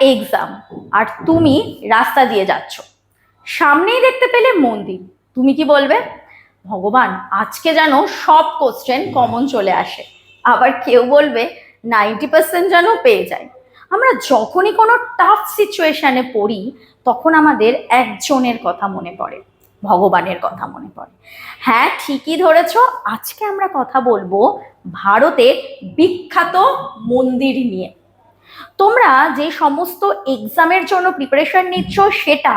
Exam আর তুমি রাস্তা দিয়ে যাচ্ছ। সামনেই দেখতে পেলে মন্দির। তুমি কি বলবে? ভগবান, আজকে যেন সব কোশ্চেন কমন চলে আসে। আবার কেউ বলবে নাইনটি পার্সেন্ট যেন পেয়ে যায়। আমরা যখনই কোনো টাফ সিচুয়েশানে পড়ি, তখন আমাদের একজনের কথা মনে পড়ে, ভগবানের কথা মনে পড়ে। হ্যাঁ ঠিকই ধরেছ, আজকে আমরা কথা বলব ভারতের বিখ্যাত মন্দির নিয়ে। তোমরা যে সমস্ত এক্সামের জন্য প্রিপারেশন নিচ্ছ, সেটা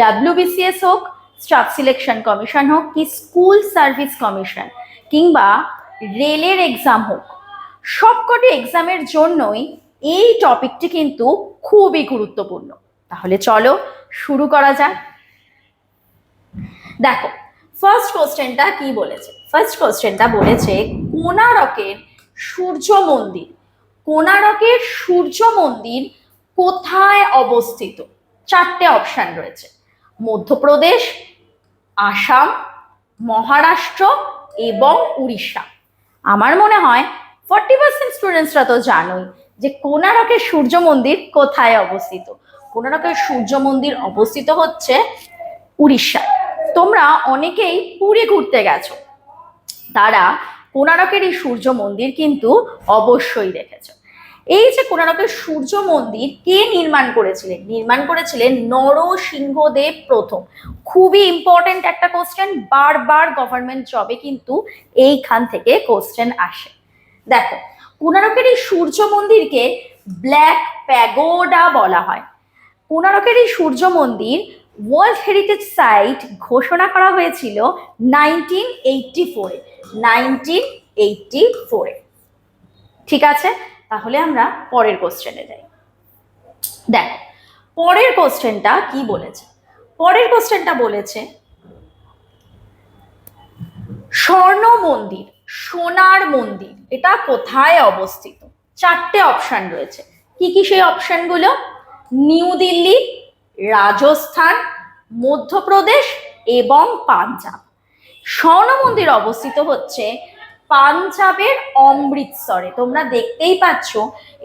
ডাব্লিউবিসিএস হোক স্টাফ সিলেকশন কমিশন হোক, কি স্কুল সার্ভিস কমিশন কিংবা রেলের এক্সাম হোক, সবকটি এক্সামের জন্যই এই টপিকটি কিন্তু খুবই গুরুত্বপূর্ণ। তাহলে চলো শুরু করা যাক। দেখো ফার্স্ট কোশ্চেনটা কি বলেছে? ফার্স্ট কোশ্চেনটা বলেছে কোনারকের সূর্য মন্দির। কোনারকের সূর্য মন্দির কোথায় অবস্থিত? চারটে অপশান রয়েছে। মধ্যপ্রদেশ, আসাম, মহারাষ্ট্র এবং উড়িষ্যা। আমার মনে হয় ফর্টি পার্সেন্ট স্টুডেন্টসরা তো জানোই যে কোনারকের সূর্য মন্দির কোথায় অবস্থিত। কোনারকের সূর্য মন্দির অবস্থিত হচ্ছে উড়িষ্যায়। তোমরা অনেকেই পুরী ঘুরতে গেছো। তারা কোনারকের এই সূর্য মন্দির কিন্তু অবশ্যই দেখেছ। এই যে কোনারকের সূর্য মন্দির, কে নির্মাণ করেছিলেন? নির্মাণ করেছিলেন নরসিংহদেব প্রথম। খুবই ইম্পর্টেন্ট একটা কোশ্চেন বারবার গভর্নমেন্ট জবে কিন্তু এইখান থেকে কোশ্চেন আসে। দেখো কোনারকের এই সূর্য মন্দিরকে ব্ল্যাক প্যাগোডা বলা হয়। কোনারকের এই সূর্য মন্দির ওয়ার্ল্ড হেরিটেজ সাইট ঘোষণা করা হয়েছিল নাইনটিন এইটটি ফোরে নাইনটিন এইটটি ফোরে ঠিক আছে? তাহলে আমরা পরের কোশ্চেনে যাই। দেখো, পরের কোশ্চেনটা কি বলেছে? পরের কোশ্চেনটা বলেছে, স্বর্ণ মন্দির, সোনার মন্দির, এটা কোথায় অবস্থিত? চারটে অপশন রয়েছে। কি কি সেই অপশনগুলো নিউ দিল্লি, রাজস্থান, মধ্যপ্রদেশ এবং পাঞ্জাব। স্বর্ণ মন্দির অবস্থিত হচ্ছে পাঞ্জাবের অমৃতসরে। তোমরা দেখতেই পাচ্ছ,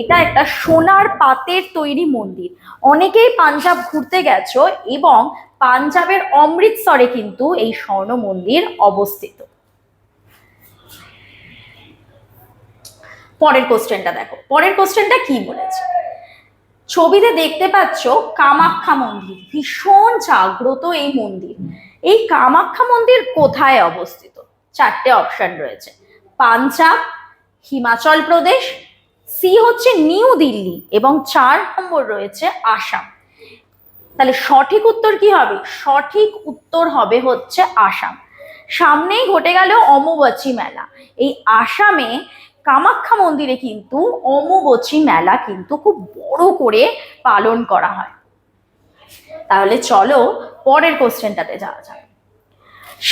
এটা একটা সোনার পাতের তৈরি মন্দির। অনেকেই পাঞ্জাব ঘুরতে গেছো এবং পাঞ্জাবের অমৃতসরে কিন্তু এই স্বর্ণ মন্দির অবস্থিত। পরের কোশ্চেনটা দেখো। পরের কোশ্চেনটা কি বলেছে? ছবিতে দেখতে পাচ্ছ কামাখ্যা মন্দির। ভীষণ জাগ্রত এই মন্দির। এই কামাখ্যা মন্দির কোথায় অবস্থিত? চারটে অপশন রয়েছে। পাঞ্জাব, হিমাচল প্রদেশ সি হচ্ছে নিউ দিল্লি এবং চার নম্বর রয়েছে আসাম। তাহলে সঠিক উত্তর কি হবে? সঠিক উত্তর হবে হচ্ছে আসাম। সামনেই ঘটে গেল অম্বুবাচী মেলা। এই আসামে কামাখ্যা মন্দিরে কিন্তু অম্বুবাচী মেলা কিন্তু খুব বড় করে পালন করা হয়। তাহলে চলো পরের কোশ্চেনটাতে যাওয়া যাক।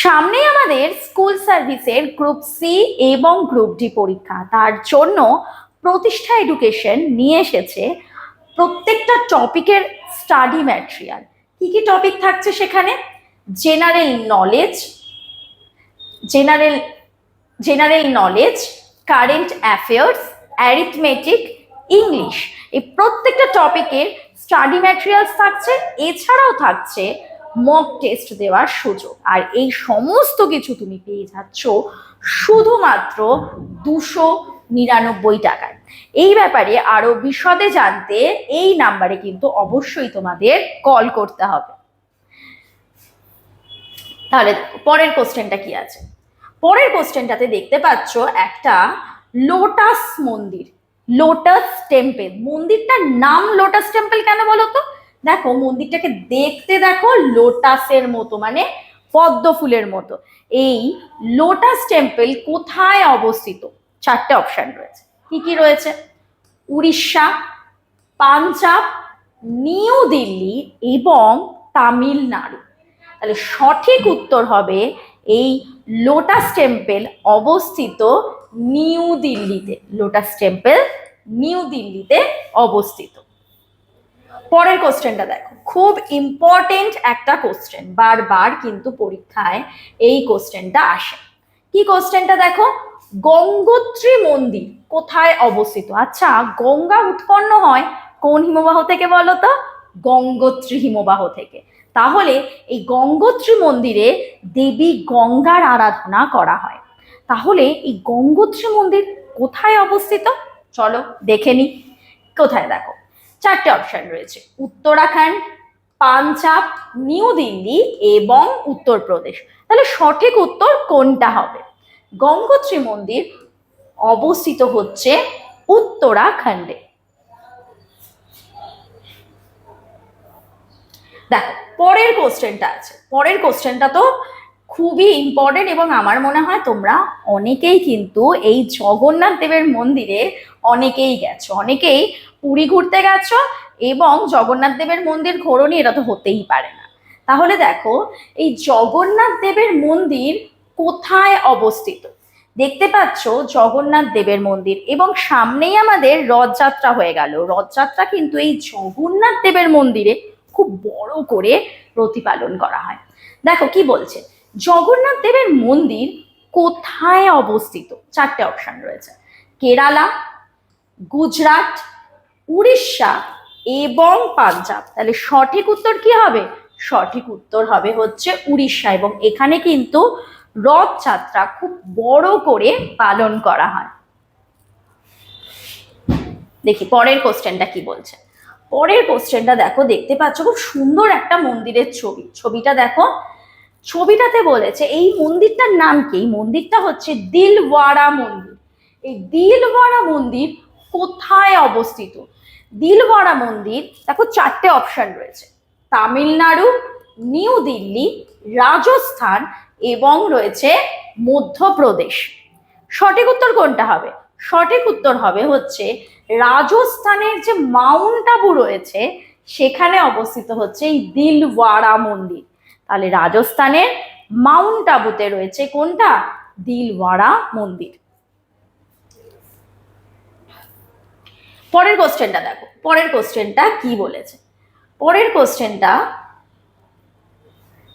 সামনেই আমাদের স্কুল সার্ভিসের গ্রুপ সি এবং গ্রুপ ডি পরীক্ষা। তার জন্য প্রতিষ্ঠা এডুকেশন নিয়ে এসেছে প্রত্যেকটা টপিকের স্টাডি ম্যাটেরিয়াল। কি কি টপিক থাকছে সেখানে? General knowledge, general general knowledge, current affairs, arithmetic, English. এই প্রত্যেকটা টপিকের স্টাডি ম্যাটেরিয়ালস থাকছে, এছাড়াও থাকছে মক টেস্ট দেওয়ার সুযোগ। আর এই সমস্ত কিছু তুমি পেয়ে যাচ্ছ শুধুমাত্র দুশো নিরানব্বই টাকায়। এই ব্যাপারে আরও বিশদে জানতে এই নাম্বারে কিন্তু অবশ্যই তোমাদের কল করতে হবে। তাহলে পরের কোশ্চেনটা কি আছে? পরের কোশ্চেনটাতে দেখতে পাচ্ছ একটা লোটাস মন্দির লোটাস টেম্পল মন্দিরটার নাম লোটাস টেম্পল কেন বলো তো? দেখো মন্দিরটাকে দেখতে দেখো লোটাসের মতো মানে পদ্ম ফুলের মতো। এই লোটাস টেম্পল কোথায় অবস্থিত? চারটে অপশন রয়েছে। কি কি রয়েছে? উড়িষ্যা, পাঞ্জাব, নিউ দিল্লি এবং তামিলনাড়ু। তাহলে সঠিক উত্তর হবে এই লোটাস টেম্পল অবস্থিত নিউ দিল্লিতে। লোটাস টেম্পল নিউ দিল্লিতে অবস্থিত। পরের কোশ্চেনটা দেখো। খুব ইম্পর্টেন্ট একটা কোশ্চেন বারবার কিন্তু পরীক্ষায় এই কোশ্চেনটা আসে। কি কোশ্চেনটা দেখো? গঙ্গোত্রী মন্দির কোথায় অবস্থিত? আচ্ছা গঙ্গা উৎপন্ন হয় কোন হিমবাহ থেকে বলো তো? গঙ্গোত্রী হিমবাহ থেকে। তাহলে এই গঙ্গোত্রী মন্দিরে দেবী গঙ্গার আরাধনা করা হয়। তাহলে এই গঙ্গোত্রী মন্দির কোথায় অবস্থিত? চলো দেখে নি। কোথায় দেখো? চারটে অপশন রয়েছে। উত্তরাখণ্ড, পাঞ্জাব, নিউ দিল্লি এবং উত্তরপ্রদেশ। তাহলে সঠিক উত্তর কোনটা হবে? গঙ্গোত্রী মন্দির অবস্থিত হচ্ছে উত্তরাখণ্ডে। দেখো, পরের কোশ্চেনটা আছে। পরের কোশ্চেনটা তো খুবই ইম্পর্টেন্ট এবং আমার মনে হয় তোমরা অনেকেই কিন্তু এই জগন্নাথ দেবের মন্দিরে অনেকেই গেছো। অনেকেই পুরী ঘুরতে গেছো এবং জগন্নাথ দেবের মন্দির ঘোরনি এটা তো হতেই পারে না। তাহলে দেখো, এই জগন্নাথ দেবের মন্দির কোথায় অবস্থিত? দেখতে পাচ্ছ জগন্নাথ দেবের মন্দির এবং সামনেই আমাদের রথযাত্রা হয়ে গেল। রথযাত্রা কিন্তু এই জগন্নাথ দেবের মন্দিরে খুব বড় করে প্রতিপালন করা হয়। দেখো কি বলছে জগন্নাথ দেবের মন্দির কোথায় অবস্থিত? চারটে অপশন রয়েছে। কেরালা, গুজরাট, উড়িষ্যা এবং পাঞ্জাব। তাহলে সঠিক উত্তর কি হবে? সঠিক উত্তর হবে হচ্ছে উড়িষ্যা এবং এখানে কিন্তু রথযাত্রা খুব বড় করে পালন করা হয়। দেখি, পরের কোশ্চেনটা কি বলছে? পরের কোশ্চেনটা দেখো, দেখতে পাচ্ছ খুব সুন্দর একটা মন্দিরের ছবি। ছবিটা দেখো ছবিটাতে বলেছে, এই মন্দিরটার নাম কি? এই মন্দিরটা হচ্ছে দিলওয়াড়া মন্দির। এই দিলওয়াড়া মন্দির কোথায় অবস্থিত? দিলওয়াড়া মন্দির, দেখো চারটে অপশন রয়েছে। তামিলনাড়ু, নিউ দিল্লি, রাজস্থান এবং রয়েছে মধ্যপ্রদেশ। সঠিক উত্তর কোনটা হবে? সঠিক উত্তর হবে হচ্ছে রাজস্থানের যে মাউন্ট আবু রয়েছে, সেখানে অবস্থিত হচ্ছে এই দিলওয়াড়া মন্দির। তাহলে রাজস্থানের মাউন্ট আবুতে রয়েছে কোনটা? দিলওয়াড়া মন্দির। পরের কোশ্চেনটা দেখো। পরের কোশ্চেনটা কি বলেছে? পরের কোশ্চেনটা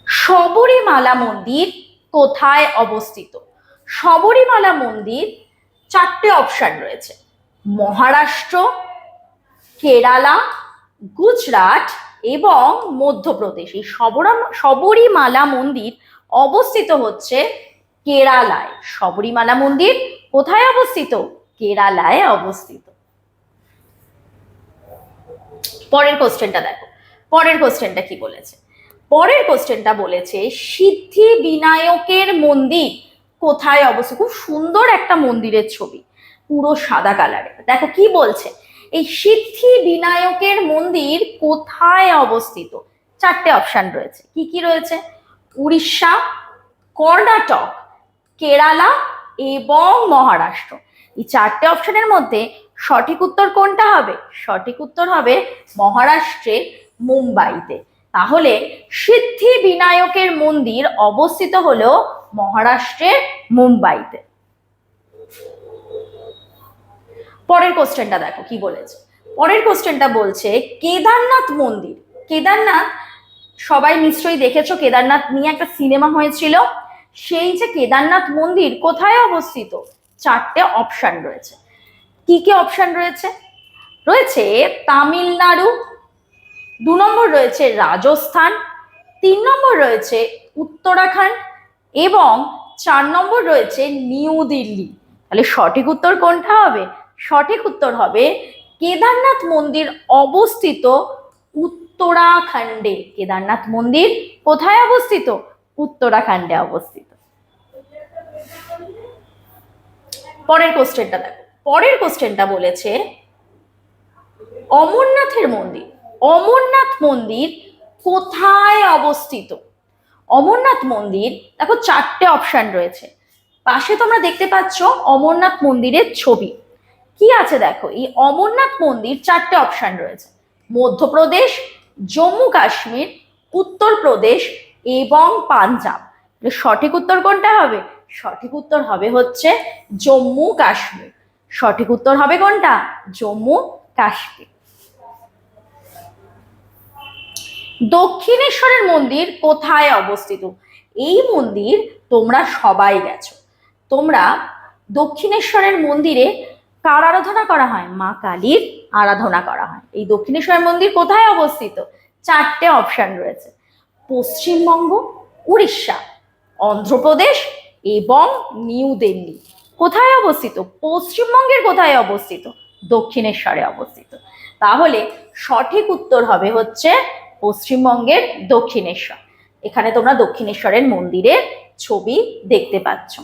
শবরীমালা মন্দির কোথায় অবস্থিত? শবরীমালা মন্দির চারটে অপশন রয়েছে। মহারাষ্ট্র, কেরালা, গুজরাট এবং মধ্যপ্রদেশ। এই সবরম শবরীমালা মন্দির অবস্থিত হচ্ছে কেরালায়। শবরীমালা মন্দির কোথায় অবস্থিত? কেরালায় অবস্থিত। পরের কোশ্চেনটা দেখো। পরের কোশ্চেনটা কি বলেছে? পরের কোশ্চেনটা বলেছে, সিদ্ধি বিনায়কের মন্দির কোথায় অবস্থিত? খুব সুন্দর একটা মন্দিরের ছবি। পুরো সাদা কালারের দেখো কি বলছে? এই সিদ্ধি বিনায়কের মন্দির কোথায় অবস্থিত? চারটে অপশন রয়েছে। কি কি রয়েছে? উড়িষ্যা, কর্ণাটক, কেরালা এবং মহারাষ্ট্র। এই চারটে অপশনের মধ্যে সঠিক উত্তর কোনটা হবে? সঠিক উত্তর হবে মহারাষ্ট্রের মুম্বাইতে। তাহলে সিদ্ধি বিনায়কের মন্দির অবস্থিত হলো মহারাষ্ট্রের মুম্বাইতে। পরের কোশ্চেনটা দেখো, কি বলেছে? পরের কোশ্চেনটা বলছে, কেদারনাথ মন্দির। কেদারনাথ, সবাই নিশ্চয়ই দেখেছ, কেদারনাথ নিয়ে একটা সিনেমা হয়েছিল। সেই যে কেদারনাথ মন্দির কোথায় অবস্থিত? চারটে অপশন রয়েছে। কি কি অপশন রয়েছে? রয়েছে তামিলনাড়ু, দু নম্বর রয়েছে রাজস্থান, তিন নম্বর রয়েছে উত্তরাখণ্ড এবং চার নম্বর রয়েছে নিউ দিল্লি। তাহলে সঠিক উত্তর কোনটা হবে? সঠিক উত্তর হবে কেদারনাথ মন্দির অবস্থিত উত্তরাখণ্ডে। কেদারনাথ মন্দির কোথায় অবস্থিত? উত্তরাখণ্ডে অবস্থিত। পরের কোশ্চেনটা দেখো। পরের কোশ্চেনটা বলেছে, অমরনাথের মন্দির, অমরনাথ মন্দির কোথায় অবস্থিত? অমরনাথ মন্দির, দেখো চারটে অপশন রয়েছে। পাশে তোমরা দেখতে পাচ্ছ অমরনাথ মন্দিরের ছবি। কি আছে দেখো? এই অমরনাথ মন্দির চারটে অপশন রয়েছে। মধ্যপ্রদেশ, জম্মু কাশ্মীর, উত্তরপ্রদেশ এবং পাঞ্জাব। সঠিক উত্তর কোনটা হবে? সঠিক উত্তর হবে হচ্ছে জম্মু কাশ্মীর। সঠিক উত্তর হবে কোনটা? জম্মু কাশ্মীর। দক্ষিণেশ্বরের মন্দির কোথায় অবস্থিত? এই মন্দির তোমরা সবাই গেছো। তোমরা দক্ষিণেশ্বরের মন্দিরে কার আরাধনা করা হয়? মা কালীর আরাধনা করা হয়। এই দক্ষিণেশ্বর মন্দির কোথায় অবস্থিত? চারটে অপশন রয়েছে। পশ্চিমবঙ্গ, উড়িষ্যা, অন্ধ্রপ্রদেশ এবং নিউ দিল্লি। কোথায় অবস্থিত? পশ্চিমবঙ্গের কোথায় অবস্থিত? দক্ষিণেশ্বরে অবস্থিত। তাহলে সঠিক উত্তর হবে হচ্ছে পশ্চিমবঙ্গের দক্ষিণেশ্বর। এখানে তোমরা দক্ষিণেশ্বরের মন্দিরের ছবি দেখতে পাচ্ছ।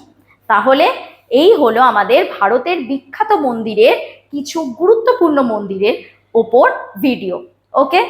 তাহলে এই হলো আমাদের ভারতের বিখ্যাত মন্দিরের কিছু গুরুত্বপূর্ণ মন্দিরের ওপর ভিডিও ওকে